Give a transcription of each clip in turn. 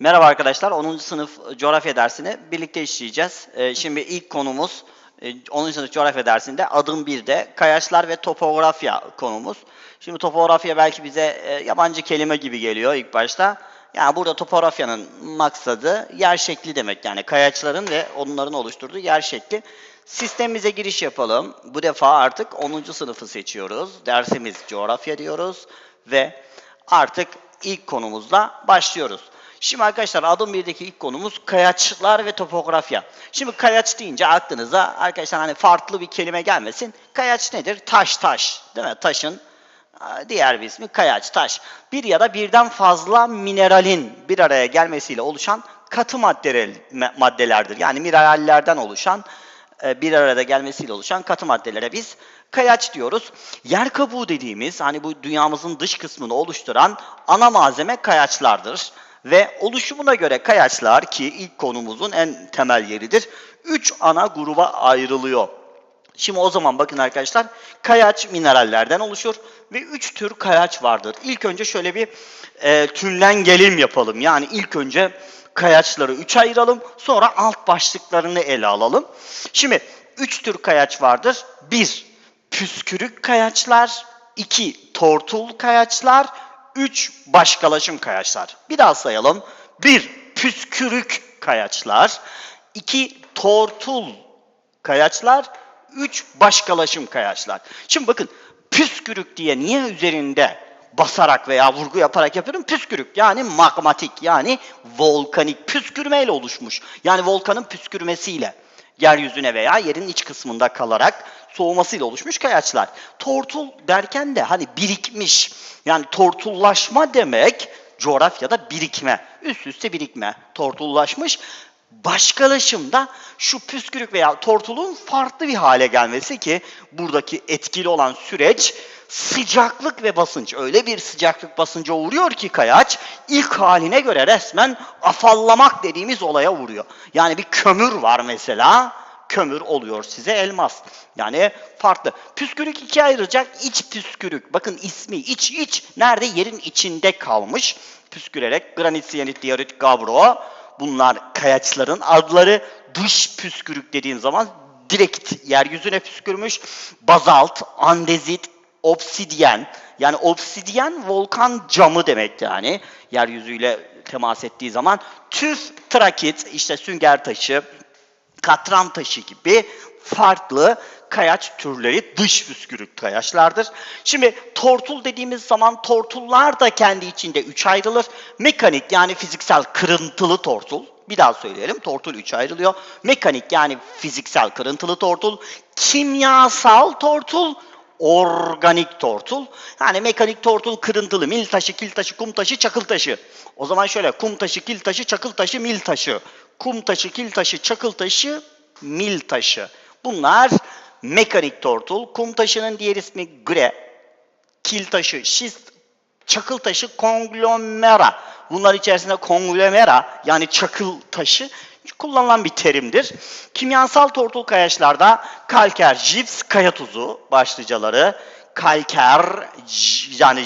Merhaba arkadaşlar, 10. sınıf coğrafya dersini birlikte işleyeceğiz. Ee, Şimdi ilk konumuz e, 10. sınıf coğrafya dersinde adım 1'de kayaçlar ve topografya konumuz. Şimdi topografya belki bize e, yabancı kelime gibi geliyor ilk başta. Yani burada topografyanın maksadı yer şekli demek. Yani kayaçların ve onların oluşturduğu yer şekli. Sistemimize giriş yapalım. Bu defa artık 10. sınıfı seçiyoruz. Dersimiz coğrafya diyoruz ve artık ilk konumuzla başlıyoruz. Şimdi arkadaşlar adım 1'deki ilk konumuz kayaçlar ve topografya. Şimdi kayaç deyince aklınıza arkadaşlar hani farklı bir kelime gelmesin. Kayaç nedir? Taş taş. Değil mi? Taşın aa, diğer bir ismi kayaç taş. Bir ya da birden fazla mineralin bir araya gelmesiyle oluşan katı maddeler, maddelerdir. Yani minerallerden oluşan e, bir arada gelmesiyle oluşan katı maddelere biz kayaç diyoruz. Yer kabuğu dediğimiz hani bu dünyamızın dış kısmını oluşturan ana malzeme kayaçlardır. Ve oluşumuna göre kayaçlar ki ilk konumuzun en temel yeridir. Üç ana gruba ayrılıyor. Şimdi o zaman bakın arkadaşlar kayaç minerallerden oluşur ve üç tür kayaç vardır. İlk önce şöyle bir e, tünlengelim yapalım. Yani ilk önce kayaçları üç ayıralım sonra alt başlıklarını ele alalım. Şimdi üç tür kayaç vardır. Bir püskürük kayaçlar, iki tortul kayaçlar, üç başkalaşım kayaçlar. Bir daha sayalım. Bir püskürük kayaçlar, iki tortul kayaçlar, üç başkalaşım kayaçlar. Şimdi bakın püskürük diye niye üzerinde basarak veya vurgu yaparak yapıyorum? Püskürük yani magmatik yani volkanik püskürmeyle oluşmuş. Yani volkanın püskürmesiyle yeryüzüne veya yerin iç kısmında kalarak soğumasıyla oluşmuş kayaçlar. Tortul derken de hani birikmiş yani tortullaşma demek coğrafyada birikme, üst üste birikme, tortullaşmış. Başkalaşımda şu püskürük veya tortulun farklı bir hale gelmesi ki buradaki etkili olan süreç sıcaklık ve basınç. Öyle bir sıcaklık basınca uğruyor ki kayaç ilk haline göre resmen afallamak dediğimiz olaya uğruyor. Yani bir kömür var mesela kömür oluyor size elmas. Yani farklı. Püskürük ikiye ayrılacak. İç püskürük. Bakın ismi iç iç. Nerede? Yerin içinde kalmış. Püskürerek granit, siyanit, diyorit, gabro. Bunlar kayaçların adları. Dış püskürük dediğim zaman direkt yeryüzüne püskürmüş. Bazalt, andezit, obsidyen. Yani obsidyen volkan camı demek yani. Yeryüzüyle temas ettiği zaman. Tüf, trakit, işte sünger taşı, katran taşı gibi farklı kayaç türleri dış püskürük kayaçlardır. Şimdi tortul dediğimiz zaman tortullar da kendi içinde üç ayrılır. Mekanik yani fiziksel kırıntılı tortul. Bir daha söyleyelim. Tortul üç ayrılıyor. Mekanik yani fiziksel kırıntılı tortul. Kimyasal tortul organik tortul. Yani mekanik tortul kırıntılı, mil taşı, kil taşı, kum taşı, çakıl taşı. O zaman şöyle kum taşı, kil taşı, çakıl taşı, mil taşı. Kum taşı, kil taşı, çakıl taşı, mil taşı. Bunlar mekanik tortul. Kum taşının diğer ismi gre. Kil taşı, şist, çakıl taşı, konglomera. Bunlar içerisinde konglomera yani çakıl taşı kullanılan bir terimdir. Kimyasal tortul kayaçlarda kalker, jips, kaya tuzu başlıcaları, kalker yani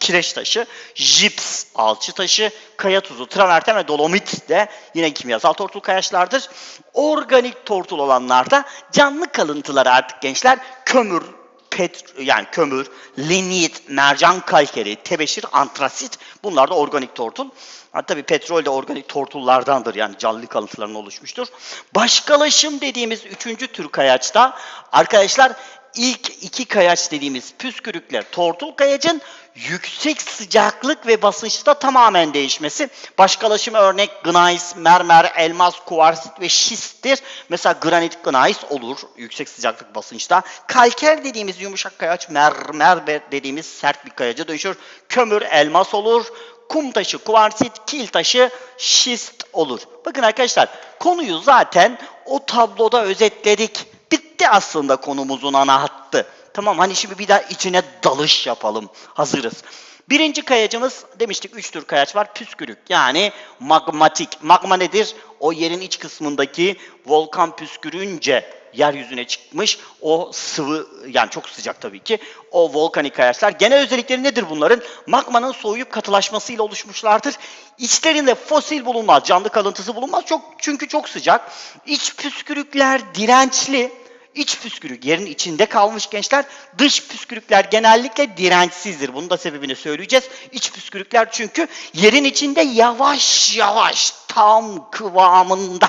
kireç taşı, jips alçı taşı, kaya tuzu, traverten ve dolomit de yine kimyasal tortul kayaçlardır. Organik tortul olanlarda canlı kalıntıları artık gençler kömür, pet yani kömür, lignit, mercan kalkeri, tebeşir, antrasit bunlar da organik tortul. Ha, tabii petrol de organik tortullardandır yani canlı kalıntıların oluşmuştur. Başkalaşım dediğimiz üçüncü tür kayaçta arkadaşlar ilk iki kayaç dediğimiz püskürükler tortul kayacın yüksek sıcaklık ve basınçta tamamen değişmesi. Başkalaşım örnek gneiss, mermer, elmas, kuarsit ve şisttir. Mesela granit gneiss olur yüksek sıcaklık basınçta. Kalker dediğimiz yumuşak kayaç mermer dediğimiz sert bir kayaca dönüşür. Kömür elmas olur. Kum taşı, kuarsit, kil taşı, şist olur. Bakın arkadaşlar konuyu zaten o tabloda özetledik. Bitti aslında konumuzun ana hattı. Tamam hani şimdi bir daha içine dalış yapalım. Hazırız. Birinci kayacımız demiştik üç tür kayaç var. Püskürük yani magmatik. Magma nedir? O yerin iç kısmındaki volkan püskürünce yeryüzüne çıkmış o sıvı yani çok sıcak tabii ki o volkanik kayaçlar. Genel özellikleri nedir bunların? Magmanın soğuyup katılaşmasıyla oluşmuşlardır. İçlerinde fosil bulunmaz, canlı kalıntısı bulunmaz. Çok çünkü çok sıcak. İç püskürükler dirençli. İç püskürük yerin içinde kalmış gençler. Dış püskürükler genellikle dirençsizdir. Bunun da sebebini söyleyeceğiz. İç püskürükler çünkü yerin içinde yavaş yavaş tam kıvamında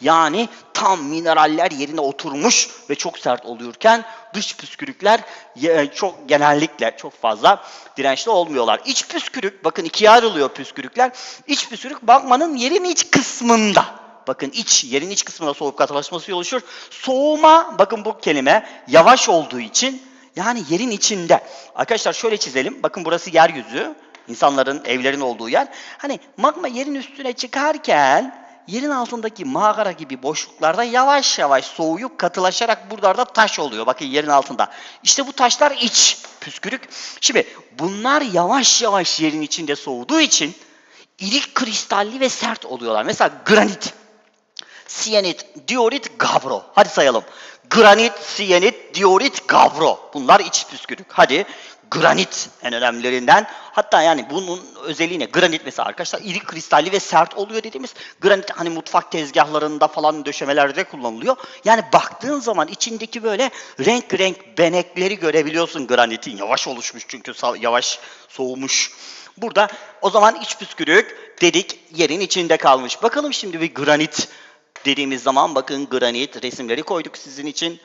yani tam mineraller yerine oturmuş ve çok sert oluyorken dış püskürükler ye- çok genellikle çok fazla dirençli olmuyorlar. İç püskürük bakın ikiye ayrılıyor püskürükler. İç püskürük magmanın yerin iç kısmında. Bakın iç, yerin iç kısmında soğuk katılaşması oluşur. Soğuma, bakın bu kelime yavaş olduğu için yani yerin içinde. Arkadaşlar şöyle çizelim. Bakın burası yeryüzü. insanların, evlerin olduğu yer. Hani magma yerin üstüne çıkarken yerin altındaki mağara gibi boşluklarda yavaş yavaş soğuyup katılaşarak buralarda taş oluyor. Bakın yerin altında. İşte bu taşlar iç püskürük. Şimdi bunlar yavaş yavaş yerin içinde soğuduğu için iri kristalli ve sert oluyorlar. Mesela granit. Siyenit, diorit, gavro. Hadi sayalım. Granit, siyenit, diorit, gavro. Bunlar iç püskürük. Hadi granit en önemlilerinden. Hatta yani bunun özelliği ne? Granit mesela arkadaşlar iri kristalli ve sert oluyor dediğimiz granit hani mutfak tezgahlarında falan döşemelerde kullanılıyor. Yani baktığın zaman içindeki böyle renk renk benekleri görebiliyorsun granitin. Yavaş oluşmuş çünkü yavaş soğumuş. Burada o zaman iç püskürük dedik yerin içinde kalmış. Bakalım şimdi bir granit dediğimiz zaman bakın granit resimleri koyduk sizin için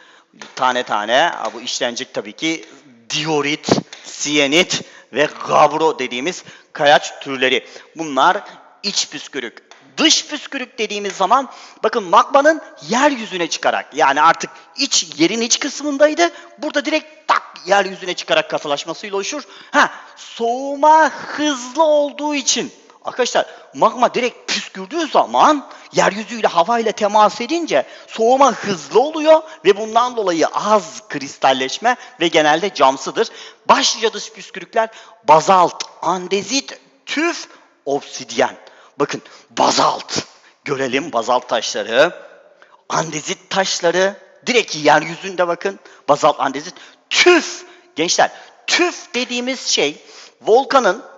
tane tane. Bu işlenecek tabii ki diorit, siyenit ve gabro dediğimiz kayaç türleri. Bunlar iç püskürük. Dış püskürük dediğimiz zaman bakın magmanın yeryüzüne çıkarak yani artık iç yerin iç kısmındaydı. Burada direkt tak yeryüzüne çıkarak katılaşmasıyla oluşur. Ha soğuma hızlı olduğu için Arkadaşlar magma direkt püskürdüğü zaman yeryüzüyle havayla temas edince soğuma hızlı oluyor ve bundan dolayı az kristalleşme ve genelde camsıdır. Başlıca dış püskürükler bazalt, andezit, tüf, obsidyen. Bakın bazalt. Görelim bazalt taşları. Andezit taşları direkt yeryüzünde bakın. Bazalt, andezit, tüf. Gençler tüf dediğimiz şey volkanın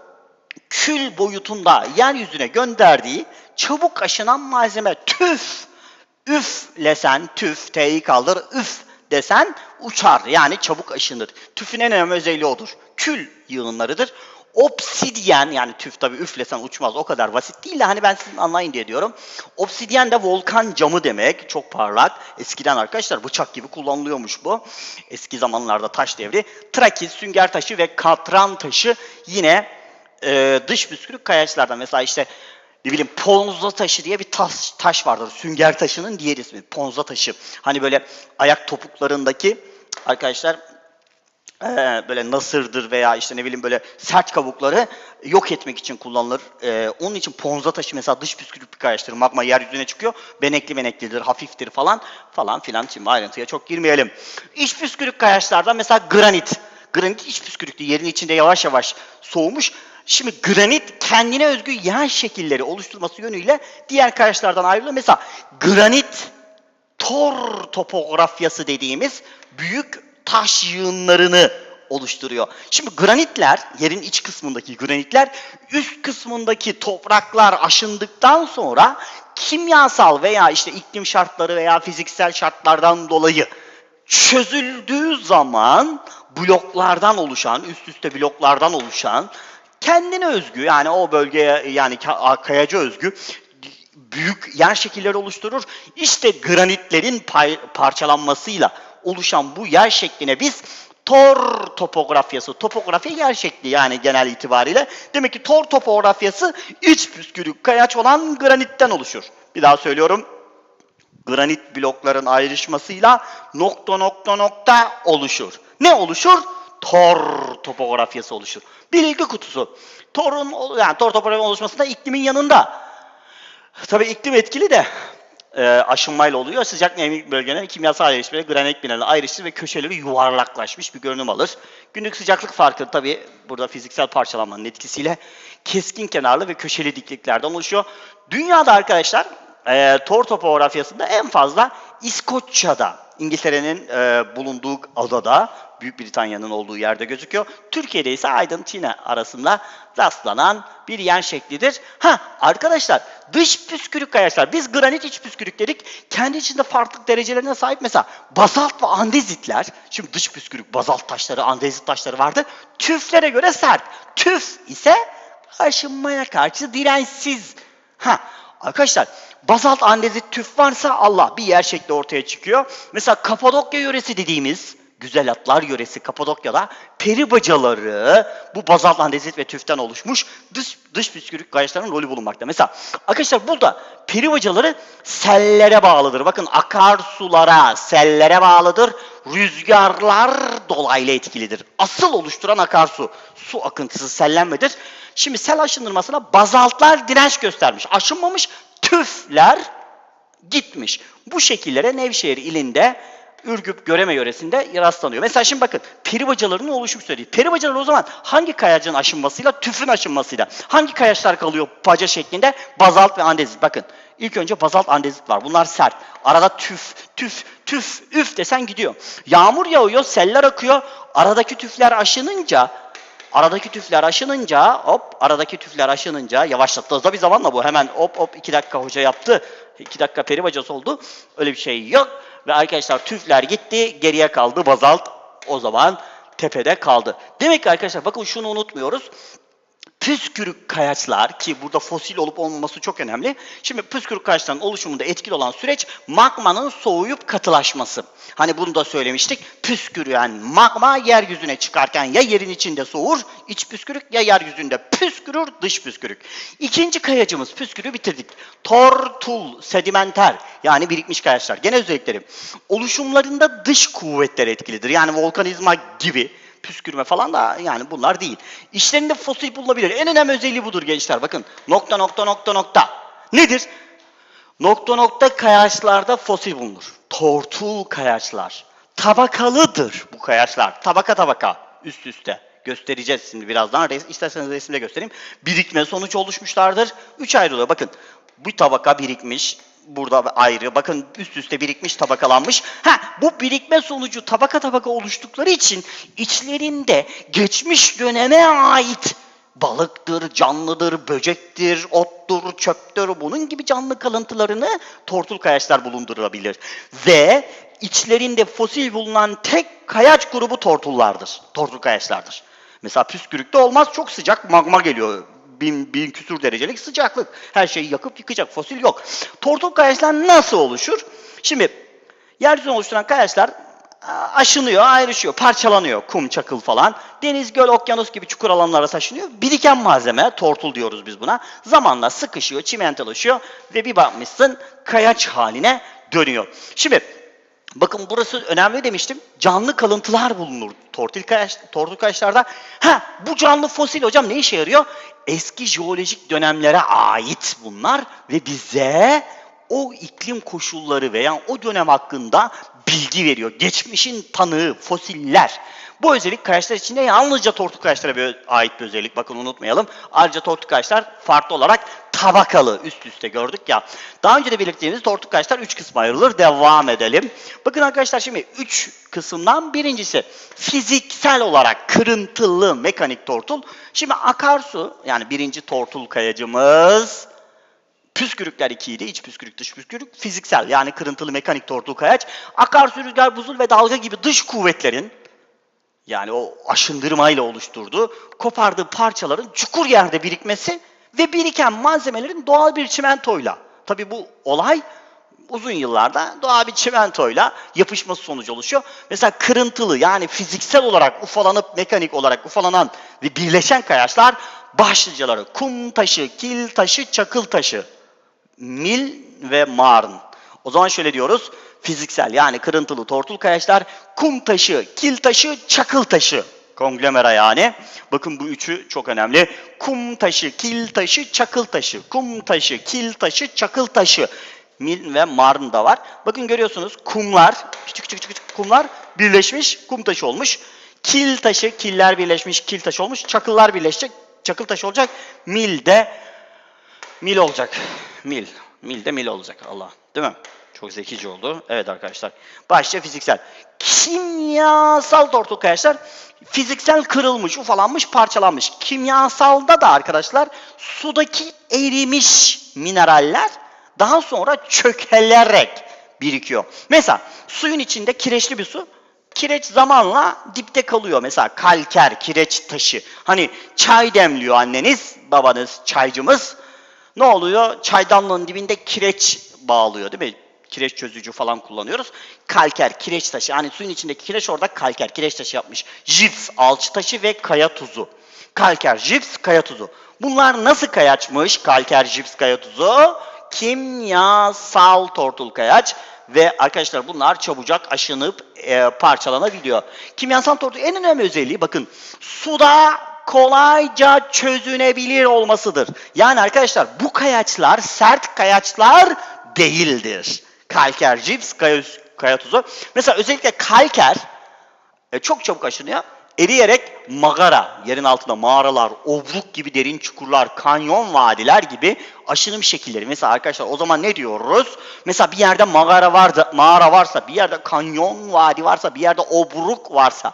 kül boyutunda yeryüzüne gönderdiği çabuk aşınan malzeme tüf. Üflesen tüf, T'yi kaldır, üf desen uçar. Yani çabuk aşınır. Tüfün en önemli özelliği odur. Kül yığınlarıdır. Obsidyen yani tüf tabi üflesen uçmaz o kadar basit değil de hani ben sizin anlayın diye diyorum. Obsidyen de volkan camı demek. Çok parlak. Eskiden arkadaşlar bıçak gibi kullanılıyormuş bu. Eski zamanlarda taş devri. Trakil, sünger taşı ve katran taşı yine e, dış püskürük kayaçlardan mesela işte ne bileyim ponza taşı diye bir taş, taş vardır. Sünger taşının diğer ismi ponza taşı. Hani böyle ayak topuklarındaki arkadaşlar e, böyle nasırdır veya işte ne bileyim böyle sert kabukları yok etmek için kullanılır. E, onun için ponza taşı mesela dış püskürük bir kayaçtır. Magma yeryüzüne çıkıyor. Benekli beneklidir, hafiftir falan falan filan. Şimdi ayrıntıya çok girmeyelim. İç püskürük kayaçlardan mesela granit. Granit iç püskürüklü yerin içinde yavaş yavaş soğumuş. Şimdi granit kendine özgü yer şekilleri oluşturması yönüyle diğer kayaçlardan ayrılıyor. Mesela granit tor topografyası dediğimiz büyük taş yığınlarını oluşturuyor. Şimdi granitler, yerin iç kısmındaki granitler, üst kısmındaki topraklar aşındıktan sonra kimyasal veya işte iklim şartları veya fiziksel şartlardan dolayı çözüldüğü zaman bloklardan oluşan, üst üste bloklardan oluşan kendine özgü yani o bölgeye yani ka- kayacı özgü büyük yer şekilleri oluşturur. İşte granitlerin parçalanmasıyla oluşan bu yer şekline biz tor topografyası, topografi yer şekli yani genel itibariyle. Demek ki tor topografyası iç püskürük kayaç olan granitten oluşur. Bir daha söylüyorum. Granit blokların ayrışmasıyla nokta nokta nokta oluşur. Ne oluşur? Tor topografyası oluşur. Bilgi kutusu. Torun yani tor topografyası oluşmasında iklimin yanında. Tabii iklim etkili de e, aşınmayla oluyor. Sıcak nemli bölgeler kimyasal ayrışmayla granit binaları ayrışır ve köşeleri yuvarlaklaşmış bir görünüm alır. Günlük sıcaklık farkı tabii burada fiziksel parçalanmanın etkisiyle keskin kenarlı ve köşeli dikliklerden oluşuyor. Dünyada arkadaşlar e, tor topografyasında en fazla İskoçya'da İngiltere'nin e, bulunduğu adada, Büyük Britanya'nın olduğu yerde gözüküyor. Türkiye'de ise Aydın Tine arasında rastlanan bir yen şeklidir. Ha arkadaşlar dış püskürük kayaçlar. Biz granit iç püskürük dedik. Kendi içinde farklı derecelerine sahip mesela bazalt ve andezitler. Şimdi dış püskürük bazalt taşları, andezit taşları vardı. Tüflere göre sert. Tüf ise aşınmaya karşı dirençsiz. Ha arkadaşlar bazalt andezit tüf varsa Allah bir yer şekli ortaya çıkıyor. Mesela Kapadokya yöresi dediğimiz güzel atlar yöresi Kapadokya'da peri bacaları bu bazalt andezit ve tüften oluşmuş dış, dış püskürük kayaçların rolü bulunmakta. Mesela arkadaşlar burada peri bacaları sellere bağlıdır. Bakın akarsulara, sellere bağlıdır. Rüzgarlar dolaylı etkilidir. Asıl oluşturan akarsu su akıntısı sellenmedir. Şimdi sel aşındırmasına bazaltlar direnç göstermiş. Aşınmamış tüfler gitmiş. Bu şekillere Nevşehir ilinde Ürgüp Göreme yöresinde rastlanıyor. Mesela şimdi bakın peri bacalarının oluşum süreci. Peri bacaları o zaman hangi kayacın aşınmasıyla, tüfün aşınmasıyla, hangi kayaçlar kalıyor baca şeklinde? Bazalt ve andezit. Bakın ilk önce bazalt andezit var. Bunlar sert. Arada tüf, tüf, tüf, üf desen gidiyor. Yağmur yağıyor, seller akıyor. Aradaki tüfler aşınınca Aradaki tüfler aşınınca hop aradaki tüfler aşınınca yavaşlattı. Hızlı bir zamanla bu hemen hop hop iki dakika hoca yaptı. iki dakika peri bacası oldu. Öyle bir şey yok. Ve arkadaşlar tüfler gitti geriye kaldı bazalt o zaman tepede kaldı. Demek ki arkadaşlar bakın şunu unutmuyoruz. Püskürük kayaçlar ki burada fosil olup olmaması çok önemli. Şimdi püskürük kayaçların oluşumunda etkili olan süreç magmanın soğuyup katılaşması. Hani bunu da söylemiştik. Püsküren magma yeryüzüne çıkarken ya yerin içinde soğur, iç püskürük ya yeryüzünde püskürür, dış püskürük. İkinci kayacımız püskürüğü bitirdik. Tortul, sedimenter yani birikmiş kayaçlar. Gene özellikleri. Oluşumlarında dış kuvvetler etkilidir. Yani volkanizma gibi püskürme falan da yani bunlar değil. İşlerinde fosil bulunabilir. En önemli özelliği budur gençler. Bakın nokta nokta nokta nokta. Nedir? Nokta nokta kayaçlarda fosil bulunur. Tortul kayaçlar. Tabakalıdır bu kayaçlar. Tabaka tabaka üst üste. Göstereceğiz şimdi birazdan. Res, isterseniz resimde göstereyim. Birikme sonuç oluşmuşlardır. Üç ayrılıyor. Bakın bu tabaka birikmiş. Burada ayrı. Bakın üst üste birikmiş, tabakalanmış. Ha, bu birikme sonucu tabaka tabaka oluştukları için içlerinde geçmiş döneme ait balıktır, canlıdır, böcektir, ottur, çöptür bunun gibi canlı kalıntılarını tortul kayaçlar bulundurabilir. Ve içlerinde fosil bulunan tek kayaç grubu tortullardır. Tortul kayaçlardır. Mesela püskürükte olmaz çok sıcak magma geliyor. Bin, bin küsur derecelik sıcaklık. Her şeyi yakıp yıkacak fosil yok. Tortul kayaçlar nasıl oluşur? Şimdi yeryüzünü oluşturan kayaçlar aşınıyor, ayrışıyor, parçalanıyor. Kum, çakıl falan. Deniz, göl, okyanus gibi çukur alanlara taşınıyor. Biriken malzeme, tortul diyoruz biz buna. Zamanla sıkışıyor, çimentolaşıyor ve bir bakmışsın kayaç haline dönüyor. Şimdi bakın burası önemli demiştim. Canlı kalıntılar bulunur tortul, kayaç, kayaçlarda. Ha bu canlı fosil hocam ne işe yarıyor? Eski jeolojik dönemlere ait bunlar ve bize o iklim koşulları veya o dönem hakkında bilgi veriyor. Geçmişin tanığı, fosiller. Bu özellik kayaçlar içinde yalnızca tortuk kayaçlara ait bir özellik. Bakın unutmayalım. Ayrıca tortuk kayaçlar farklı olarak tabakalı üst üste gördük ya. Daha önce de belirttiğimiz tortuk kayaçlar üç kısma ayrılır. Devam edelim. Bakın arkadaşlar şimdi üç kısımdan birincisi fiziksel olarak kırıntılı mekanik tortul. Şimdi akarsu yani birinci tortul kayacımız Püskürükler ikiydi. iç püskürük, dış püskürük. Fiziksel yani kırıntılı mekanik tortul kayaç. Akarsu, rüzgar, buzul ve dalga gibi dış kuvvetlerin yani o aşındırmayla oluşturduğu, kopardığı parçaların çukur yerde birikmesi ve biriken malzemelerin doğal bir çimentoyla. Tabi bu olay uzun yıllarda doğal bir çimentoyla yapışması sonucu oluşuyor. Mesela kırıntılı yani fiziksel olarak ufalanıp mekanik olarak ufalanan ve birleşen kayaçlar başlıcaları kum taşı, kil taşı, çakıl taşı mil ve marn. O zaman şöyle diyoruz. Fiziksel yani kırıntılı tortul kayaçlar, kum taşı, kil taşı, çakıl taşı. Konglomera yani. Bakın bu üçü çok önemli. Kum taşı, kil taşı, çakıl taşı. Kum taşı, kil taşı, çakıl taşı. Mil ve marn da var. Bakın görüyorsunuz kumlar, küçük küçük küçük kumlar birleşmiş, kum taşı olmuş. Kil taşı, killer birleşmiş, kil taşı olmuş. Çakıllar birleşecek, çakıl taşı olacak. Mil de Mil olacak. Mil. Mil de mil olacak Allah. Değil mi? Çok zekice oldu. Evet arkadaşlar. Başta fiziksel. Kimyasal tortul kayaçlar fiziksel kırılmış, ufalanmış, parçalanmış. Kimyasalda da arkadaşlar sudaki erimiş mineraller daha sonra çökelerek birikiyor. Mesela suyun içinde kireçli bir su kireç zamanla dipte kalıyor. Mesela kalker, kireç taşı. Hani çay demliyor anneniz, babanız, çaycımız. Ne oluyor? Çaydanlığın dibinde kireç bağlıyor değil mi? Kireç çözücü falan kullanıyoruz. Kalker, kireç taşı. Hani suyun içindeki kireç orada kalker, kireç taşı yapmış. Jips, alçı taşı ve kaya tuzu. Kalker, jips, kaya tuzu. Bunlar nasıl kayaçmış? Kalker, jips, kaya tuzu. Kimyasal tortul kayaç. Ve arkadaşlar bunlar çabucak aşınıp e, parçalanabiliyor. Kimyasal tortul en önemli özelliği bakın suda kolayca çözünebilir olmasıdır. Yani arkadaşlar bu kayaçlar sert kayaçlar değildir. Kalker, cips, kaya, kaya tuzu. Mesela özellikle kalker e, çok çabuk aşınıyor. Eriyerek mağara, yerin altında mağaralar, obruk gibi derin çukurlar, kanyon vadiler gibi aşınım şekilleri. Mesela arkadaşlar o zaman ne diyoruz? Mesela bir yerde mağara varsa, mağara varsa, bir yerde kanyon vadi varsa, bir yerde obruk varsa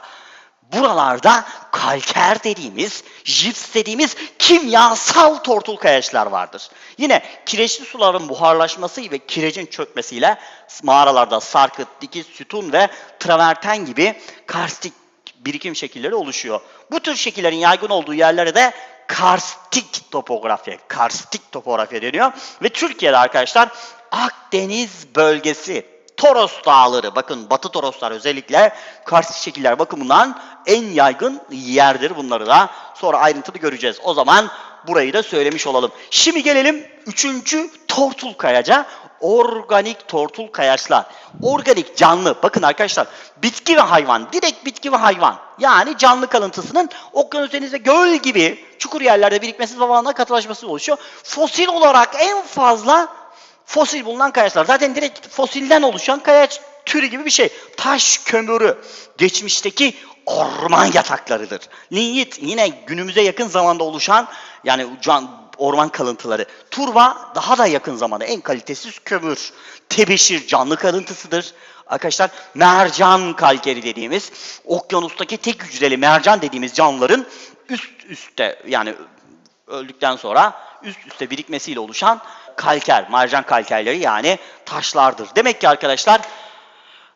buralarda kalker dediğimiz, jips dediğimiz kimyasal tortul kayaçlar vardır. Yine kireçli suların buharlaşması ve kirecin çökmesiyle mağaralarda sarkıt, dikiz, sütun ve traverten gibi karstik birikim şekilleri oluşuyor. Bu tür şekillerin yaygın olduğu yerlere de karstik topografya, karstik topografya deniyor. Ve Türkiye'de arkadaşlar Akdeniz bölgesi, Toros Dağları, bakın Batı Toroslar özellikle karstik şekiller bakımından en yaygın yerdir bunları da. Sonra ayrıntılı göreceğiz. O zaman burayı da söylemiş olalım. Şimdi gelelim üçüncü tortul kayaca. Organik tortul kayaçlar. Organik canlı. Bakın arkadaşlar bitki ve hayvan. Direkt bitki ve hayvan. Yani canlı kalıntısının okyanus deniz ve göl gibi çukur yerlerde birikmesi zamanla katılaşması oluşuyor. Fosil olarak en fazla fosil bulunan kayaçlar. Zaten direkt fosilden oluşan kayaç türü gibi bir şey. Taş kömürü. Geçmişteki orman yataklarıdır. Linyit yine günümüze yakın zamanda oluşan yani can, orman kalıntıları. Turba daha da yakın zamanda en kalitesiz kömür. Tebeşir canlı kalıntısıdır. Arkadaşlar mercan kalkeri dediğimiz okyanustaki tek hücreli mercan dediğimiz canlıların üst üste yani öldükten sonra üst üste birikmesiyle oluşan kalker, mercan kalkerleri yani taşlardır. Demek ki arkadaşlar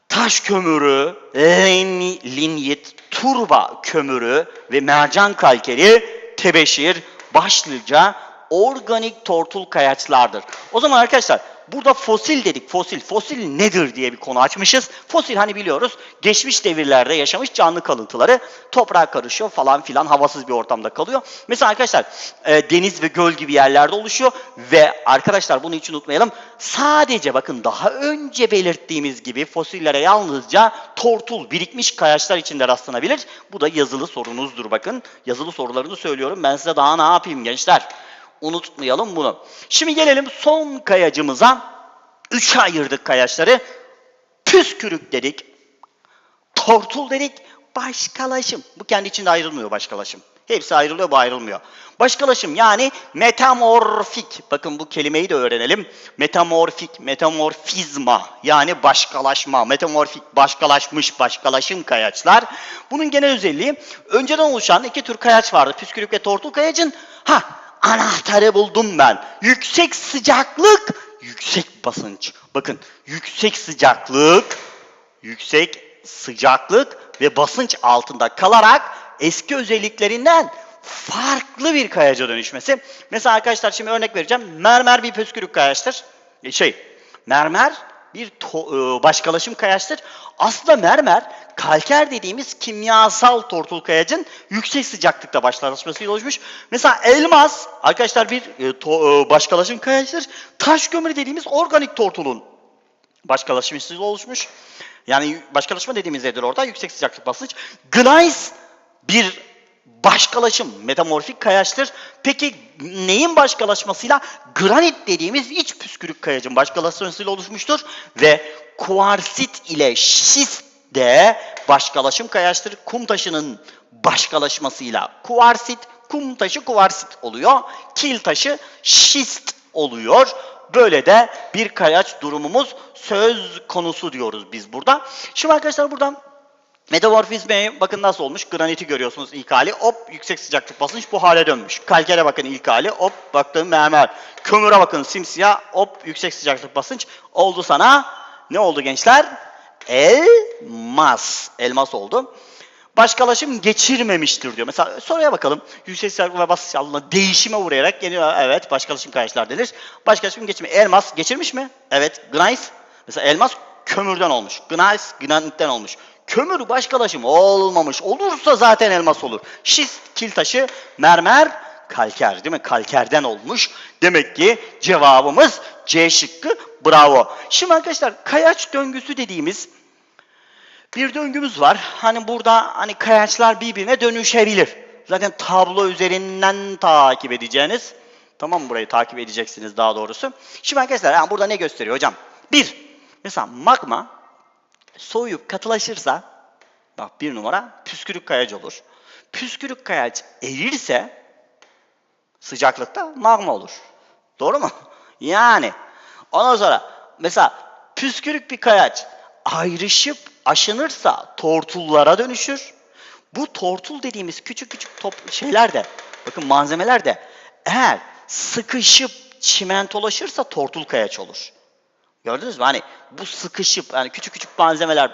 taş kömürü, lin, linyit, turba kömürü ve mercan kalkeri, tebeşir başlıca organik tortul kayaçlardır. O zaman arkadaşlar burada fosil dedik. Fosil. Fosil nedir diye bir konu açmışız. Fosil hani biliyoruz geçmiş devirlerde yaşamış canlı kalıntıları toprağa karışıyor falan filan havasız bir ortamda kalıyor. Mesela arkadaşlar e, deniz ve göl gibi yerlerde oluşuyor ve arkadaşlar bunu hiç unutmayalım. Sadece bakın daha önce belirttiğimiz gibi fosillere yalnızca tortul birikmiş kayaçlar içinde rastlanabilir. Bu da yazılı sorunuzdur bakın. Yazılı sorularını söylüyorum. Ben size daha ne yapayım gençler? Unutmayalım bunu. Şimdi gelelim son kayacımıza. Üçe ayırdık kayaçları. Püskürük dedik. Tortul dedik. Başkalaşım. Bu kendi içinde ayrılmıyor başkalaşım. Hepsi ayrılıyor, bu ayrılmıyor. Başkalaşım yani metamorfik. Bakın bu kelimeyi de öğrenelim. Metamorfik, metamorfizma yani başkalaşma. Metamorfik, başkalaşmış, başkalaşım kayaçlar. Bunun genel özelliği önceden oluşan iki tür kayaç vardı. Püskürük ve tortul kayacın. Ha anahtarı buldum ben. Yüksek sıcaklık, yüksek basınç. Bakın yüksek sıcaklık, yüksek sıcaklık ve basınç altında kalarak eski özelliklerinden farklı bir kayaca dönüşmesi. Mesela arkadaşlar şimdi örnek vereceğim. Mermer bir püskürük kayaçtır. E, Şey, mermer bir to- e, başkalaşım kayaçtır. Aslında mermer kalker dediğimiz kimyasal tortul kayacın yüksek sıcaklıkta başkalaşmasıyla oluşmuş. Mesela elmas arkadaşlar bir e, to- e, başkalaşım kayaçtır. Taş kömürü dediğimiz organik tortulun başkalaşmasıyla oluşmuş. Yani başkalaşma dediğimiz nedir orada? Yüksek sıcaklık basınç. Gneiss bir başkalaşım, metamorfik kayaçtır. Peki neyin başkalaşmasıyla? Granit dediğimiz iç püskürük kayacın başkalaşmasıyla oluşmuştur. Ve kuarsit ile şist de başkalaşım kayaçtır. Kum taşının başkalaşmasıyla kuarsit, kum taşı kuarsit oluyor. Kil taşı şist oluyor. Böyle de bir kayaç durumumuz söz konusu diyoruz biz burada. Şimdi arkadaşlar buradan Metamorfizme bakın nasıl olmuş. Graniti görüyorsunuz ilk hali. Hop yüksek sıcaklık basınç bu hale dönmüş. Kalkere bakın ilk hali. Hop baktığım mermer. Kömüre bakın simsiyah. Hop yüksek sıcaklık basınç. Oldu sana. Ne oldu gençler? Elmas. Elmas oldu. Başkalaşım geçirmemiştir diyor. Mesela soruya bakalım. Yüksek sıcaklık ve basınç altında değişime uğrayarak geliyor. Evet başkalaşım kayaçlar denir. Başkalaşım geçirme. Elmas geçirmiş mi? Evet. Gneiss. Mesela elmas kömürden olmuş. Gneiss granitten olmuş. Kömür başkalaşım olmamış. Olursa zaten elmas olur. Şist, kil taşı, mermer, kalker değil mi? Kalkerden olmuş. Demek ki cevabımız C şıkkı. Bravo. Şimdi arkadaşlar kayaç döngüsü dediğimiz bir döngümüz var. Hani burada hani kayaçlar birbirine dönüşebilir. Zaten tablo üzerinden takip edeceğiniz. Tamam mı? Burayı takip edeceksiniz daha doğrusu. Şimdi arkadaşlar yani burada ne gösteriyor hocam? Bir, mesela magma soğuyup katılaşırsa bak bir numara püskürük kayaç olur. Püskürük kayaç erirse sıcaklıkta magma olur. Doğru mu? Yani ondan sonra mesela püskürük bir kayaç ayrışıp aşınırsa tortullara dönüşür. Bu tortul dediğimiz küçük küçük top şeyler de bakın malzemeler de eğer sıkışıp çimentolaşırsa tortul kayaç olur. Gördünüz mü? Hani bu sıkışıp yani küçük küçük malzemeler,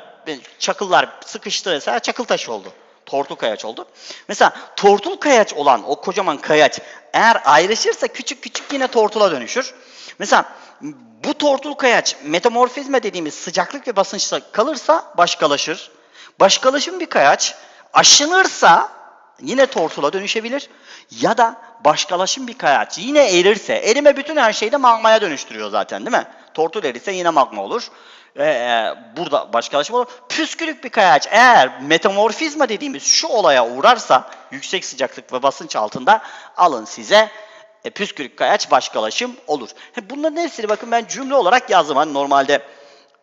çakıllar sıkıştı mesela çakıl taşı oldu. Tortul kayaç oldu. Mesela tortul kayaç olan o kocaman kayaç eğer ayrışırsa küçük küçük yine tortula dönüşür. Mesela bu tortul kayaç metamorfizme dediğimiz sıcaklık ve basınçta kalırsa başkalaşır. Başkalaşım bir kayaç aşınırsa yine tortula dönüşebilir. Ya da başkalaşım bir kayaç yine erirse, erime bütün her şeyi de magmaya dönüştürüyor zaten değil mi? Tortul erirse yine magma olur. Ee, e, burada başkalaşım olur. Püskürük bir kayaç eğer metamorfizma dediğimiz şu olaya uğrarsa yüksek sıcaklık ve basınç altında alın size e, püskürük kayaç başkalaşım olur. Bunların hepsini bakın ben cümle olarak yazdım. Hani normalde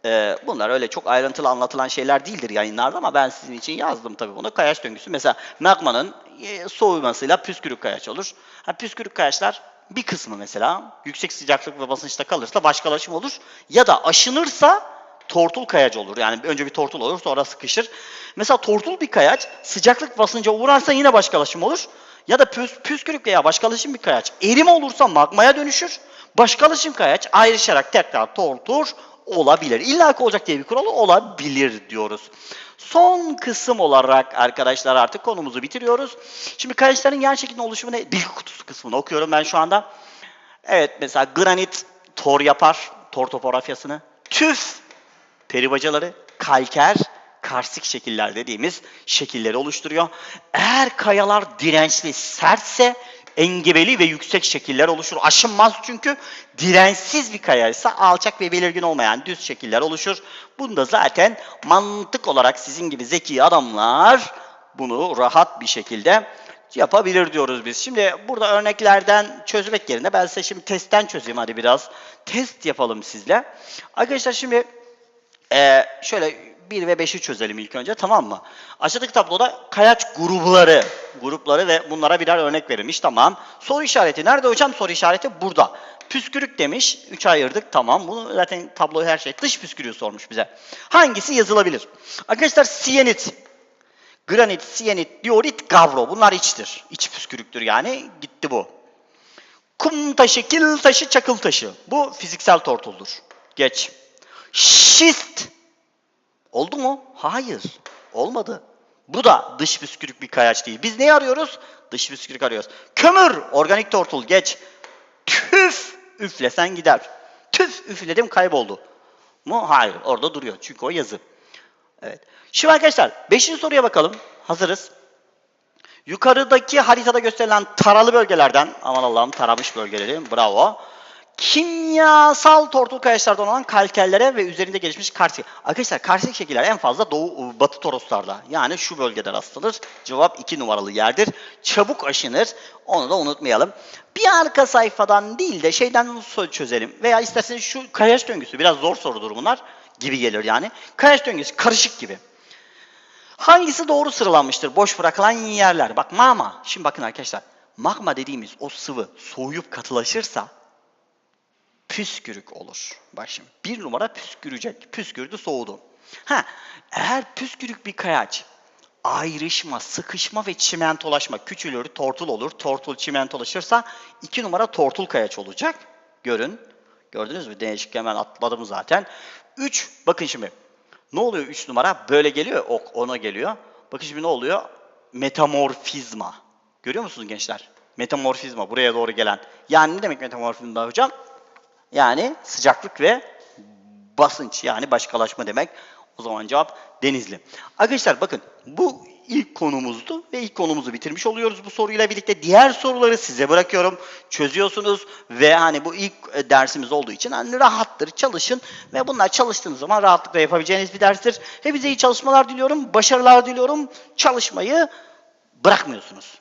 e, bunlar öyle çok ayrıntılı anlatılan şeyler değildir yayınlarda ama ben sizin için yazdım tabii bunu. Kayaç döngüsü mesela magmanın e, soğumasıyla püskürük kayaç olur. Ha, püskürük kayaçlar bir kısmı mesela yüksek sıcaklık ve basınçta kalırsa başkalaşım olur. Ya da aşınırsa tortul kayaç olur. Yani önce bir tortul olur sonra sıkışır. Mesela tortul bir kayaç sıcaklık basınca uğrarsa yine başkalaşım olur. Ya da püs, püskürük veya başkalaşım bir kayaç erime olursa magmaya dönüşür. Başkalaşım kayaç ayrışarak tekrar tortul olabilir. İlla ki olacak diye bir kural olabilir diyoruz. Son kısım olarak arkadaşlar artık konumuzu bitiriyoruz. Şimdi kayaçların yer şeklinde oluşumu ne? Bilgi kutusu kısmını okuyorum ben şu anda. Evet mesela granit tor yapar, tor topografyasını. Tüf peribacaları, kalker, karstik şekiller dediğimiz şekilleri oluşturuyor. Eğer kayalar dirençli, sertse engebeli ve yüksek şekiller oluşur. Aşınmaz çünkü dirençsiz bir kayaysa alçak ve belirgin olmayan düz şekiller oluşur. Bunda zaten mantık olarak sizin gibi zeki adamlar bunu rahat bir şekilde yapabilir diyoruz biz. Şimdi burada örneklerden çözmek yerine ben size şimdi testten çözeyim hadi biraz. Test yapalım sizle. Arkadaşlar şimdi ee, şöyle 1 ve 5'i çözelim ilk önce tamam mı? Aşağıdaki tabloda kayaç grupları, grupları ve bunlara birer örnek verilmiş tamam. Soru işareti nerede hocam? Soru işareti burada. Püskürük demiş. 3 ayırdık tamam. Bunu zaten tabloyu her şey dış püskürüğü sormuş bize. Hangisi yazılabilir? Arkadaşlar siyenit, granit, siyenit, diorit, gavro. Bunlar içtir. İç püskürüktür yani. Gitti bu. Kum taşı, kil taşı, çakıl taşı. Bu fiziksel tortuldur. Geç. Şist. Oldu mu? Hayır. Olmadı. Bu da dış püskürük bir kayaç değil. Biz neyi arıyoruz? Dış püskürük arıyoruz. Kömür. Organik tortul. Geç. Tüf. Üflesen gider. Tüf. Üfledim kayboldu. Mu? Hayır. Orada duruyor. Çünkü o yazı. Evet. Şimdi arkadaşlar 5. soruya bakalım. Hazırız. Yukarıdaki haritada gösterilen taralı bölgelerden, aman Allah'ım taramış bölgeleri, bravo. Kimyasal tortul kayaçlardan olan kalkerlere ve üzerinde gelişmiş karstik. Arkadaşlar karstik şekiller en fazla doğu batı toroslarda. Yani şu bölgede rastlanır. Cevap 2 numaralı yerdir. Çabuk aşınır. Onu da unutmayalım. Bir arka sayfadan değil de şeyden çözelim. Veya isterseniz şu kayaç döngüsü biraz zor sorudur bunlar gibi gelir yani. Kayaç döngüsü karışık gibi. Hangisi doğru sıralanmıştır? Boş bırakılan yerler. Bak magma. Şimdi bakın arkadaşlar. Magma dediğimiz o sıvı soğuyup katılaşırsa püskürük olur. Bak şimdi bir numara püskürecek. Püskürdü soğudu. Ha, eğer püskürük bir kayaç ayrışma, sıkışma ve çimentolaşma küçülür, tortul olur. Tortul çimentolaşırsa iki numara tortul kayaç olacak. Görün. Gördünüz mü? Değişik hemen atladım zaten. 3. Bakın şimdi. Ne oluyor 3 numara? Böyle geliyor. Ok ona geliyor. Bakın şimdi ne oluyor? Metamorfizma. Görüyor musunuz gençler? Metamorfizma buraya doğru gelen. Yani ne demek metamorfizma hocam? Yani sıcaklık ve basınç yani başkalaşma demek. O zaman cevap Denizli. Arkadaşlar bakın bu ilk konumuzdu ve ilk konumuzu bitirmiş oluyoruz bu soruyla birlikte. Diğer soruları size bırakıyorum. Çözüyorsunuz ve hani bu ilk e, dersimiz olduğu için hani rahattır çalışın ve bunlar çalıştığınız zaman rahatlıkla yapabileceğiniz bir derstir. Hepinize iyi çalışmalar diliyorum. Başarılar diliyorum. Çalışmayı bırakmıyorsunuz.